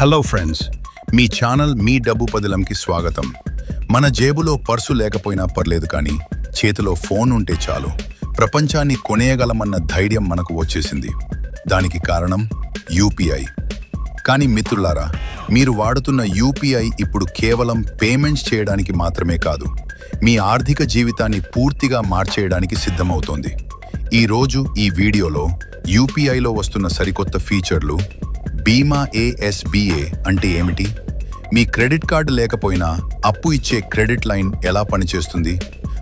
Hello friends మీ channel మీ డబ్బు పదిలంకి స్వాగతం. మన జేబులో పర్సు లేకపోయినా పర్లేదు కానీ చేతిలో ఫోన్ ఉంటే చాలు. ప్రపంచాన్ని కొనేయగలమన్న ధైర్యం మనకు వచ్చేసింది. దానికి కారణం యూపీఐ. కానీ మిత్రులారా మీరు వాడుతున్న యూపీఐ ఇప్పుడు కేవలం పేమెంట్స్ చేయడానికి మాత్రమే కాదు మీ ఆర్థిక జీవితాన్ని పూర్తిగా మార్చేయడానికి సిద్ధమవుతోంది. ఈ రోజు ఈ వీడియోలో యూపీఐలో వస్తున్న సరికొత్త ఫీచర్లు బీమా ఏఎస్బిఏ అంటే ఏమిటి? మీ క్రెడిట్ కార్డు లేకపోయినా అప్పు ఇచ్చే క్రెడిట్ లైన్ ఎలా పనిచేస్తుంది?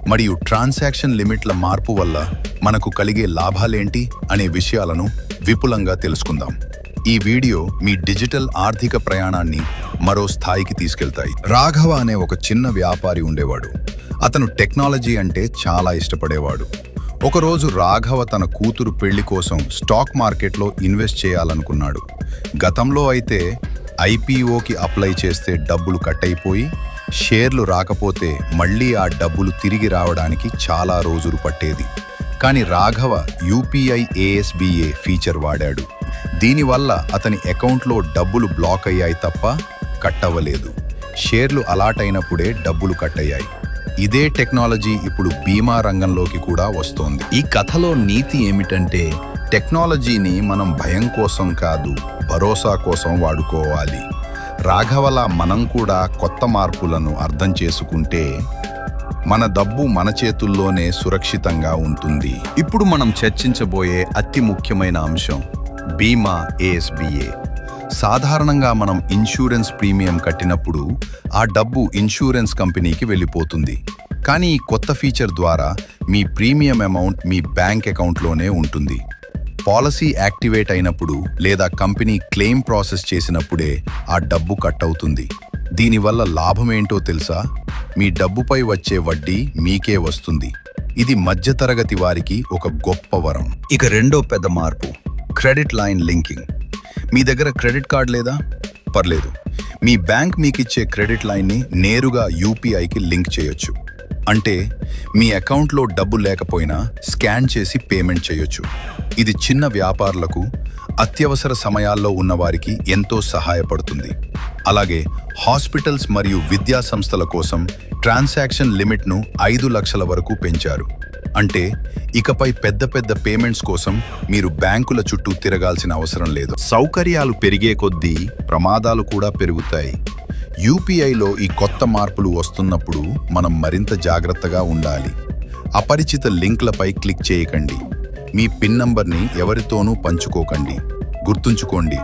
మరియు ట్రాన్సాక్షన్ లిమిట్ల మార్పు వల్ల మనకు కలిగే లాభాలేంటి అనే విషయాలను విపులంగా తెలుసుకుందాం. ఈ వీడియో మీ డిజిటల్ ఆర్థిక ప్రయాణాన్ని మరో స్థాయికి తీసుకెళ్తాయి. రాఘవ అనే ఒక చిన్న వ్యాపారి ఉండేవాడు. అతను టెక్నాలజీ అంటే చాలా ఇష్టపడేవాడు. ఒకరోజు రాఘవ తన కూతురు పెళ్ళి కోసం స్టాక్ మార్కెట్లో ఇన్వెస్ట్ చేయాలనుకున్నాడు. గతంలో అయితే ఐపీఓకి అప్లై చేస్తే డబ్బులు కట్ అయిపోయి షేర్లు రాకపోతే మళ్ళీ ఆ డబ్బులు తిరిగి రావడానికి చాలా రోజులు పట్టేది. కానీ రాఘవ యూపీఐ ఏఎస్బిఏ ఫీచర్ వాడాడు. దీనివల్ల అతని అకౌంట్లో డబ్బులు బ్లాక్ అయ్యాయి తప్ప కట్ అవ్వలేదు షేర్లు అలాట్ అయినప్పుడే డబ్బులు కట్ అయ్యాయి ఇదే టెక్నాలజీ ఇప్పుడు బీమా రంగంలోకి కూడా వస్తోంది. ఈ కథలో నీతి ఏమిటంటే టెక్నాలజీని మనం భయం కోసం కాదు భరోసా కోసం వాడుకోవాలి. రాఘవల మనం కూడా కొత్త మార్పులను అర్థం చేసుకుంటే మన డబ్బు మన చేతుల్లోనే సురక్షితంగా ఉంటుంది. ఇప్పుడు మనం చర్చించబోయే అతి ముఖ్యమైన అంశం బీమా ఏఎస్బిఏ సాధారణంగా మనం ఇన్సూరెన్స్ ప్రీమియం కట్టినప్పుడు ఆ డబ్బు ఇన్సూరెన్స్ కంపెనీకి వెళ్ళిపోతుంది. కానీ ఈ కొత్త ఫీచర్ ద్వారా మీ ప్రీమియం అమౌంట్ మీ బ్యాంక్ అకౌంట్లోనే ఉంటుంది. పాలసీ యాక్టివేట్ అయినప్పుడు లేదా కంపెనీ క్లెయిమ్ ప్రాసెస్ చేసినప్పుడే ఆ డబ్బు కట్ అవుతుంది. దీనివల్ల లాభమేంటో తెలుసా? మీ డబ్బుపై వచ్చే వడ్డీ మీకే వస్తుంది. ఇది మధ్యతరగతి వారికి ఒక గొప్ప వరం. ఇక రెండో పెద్ద మార్పు క్రెడిట్ లైన్ లింకింగ్. మీ దగ్గర క్రెడిట్ కార్డ్ లేదా? పర్లేదు. మీ బ్యాంక్ మీకు ఇచ్చే క్రెడిట్ లైన్ని నేరుగా యూపీఐకి లింక్ చేయొచ్చు. అంటే మీ అకౌంట్లో డబ్బు లేకపోయినా స్కాన్ చేసి పేమెంట్ చేయొచ్చు. ఇది చిన్న వ్యాపారులకు అత్యవసర సమయాల్లో ఉన్నవారికి ఎంతో సహాయపడుతుంది. అలాగే హాస్పిటల్స్ మరియు విద్యా సంస్థల కోసం ట్రాన్సాక్షన్ లిమిట్ను ఐదు లక్షల వరకు పెంచారు. అంటే ఇకపై పెద్ద పెద్ద పేమెంట్స్ కోసం మీరు బ్యాంకుల చుట్టూ తిరగాల్సిన అవసరం లేదు. సౌకర్యాలు పెరిగే కొద్దీ ప్రమాదాలు కూడా పెరుగుతాయి. యూపీఐలో ఈ కొత్త మార్పులు వస్తున్నప్పుడు మనం మరింత జాగ్రత్తగా ఉండాలి. అపరిచిత లింక్లపై క్లిక్ చేయకండి. మీ పిన్ నంబర్ని ఎవరితోనూ పంచుకోకండి. గుర్తుంచుకోండి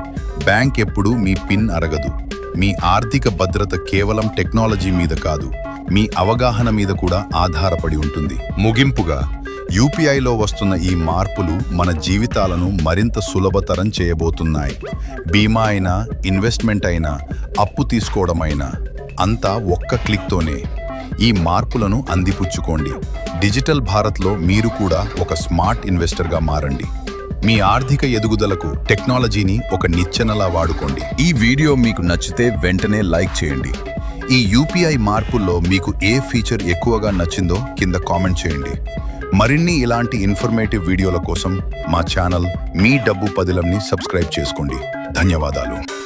బ్యాంక్ ఎప్పుడూ మీ పిన్ అరగదు. మీ ఆర్థిక భద్రత కేవలం టెక్నాలజీ మీద కాదు. మీ అవగాహన మీద కూడా ఆధారపడి ఉంటుంది. ముగింపుగా యూపీఐలో వస్తున్న ఈ మార్పులు మన జీవితాలను మరింత సులభతరం చేయబోతున్నాయి. బీమా అయినా ఇన్వెస్ట్మెంట్ అయినా అప్పు తీసుకోవడం అయినా అంతా ఒక్క క్లిక్తోనే. ఈ మార్పులను అందిపుచ్చుకోండి. డిజిటల్ భారత్లో మీరు కూడా ఒక స్మార్ట్ ఇన్వెస్టర్గా మారండి. మీ ఆర్థిక ఎదుగుదలకు టెక్నాలజీని ఒక నిచ్చెనలా వాడుకోండి. ఈ వీడియో మీకు నచ్చితే వెంటనే లైక్ చేయండి. ఈ యూపీఐ మార్పుల్లో మీకు ఏ ఫీచర్ ఎక్కువగా నచ్చిందో కింద కామెంట్ చేయండి. మరిన్ని ఇలాంటి ఇన్ఫర్మేటివ్ వీడియోల కోసం మా ఛానల్ మీ డబ్బు పదిలంని సబ్స్క్రైబ్ చేసుకోండి. ధన్యవాదాలు.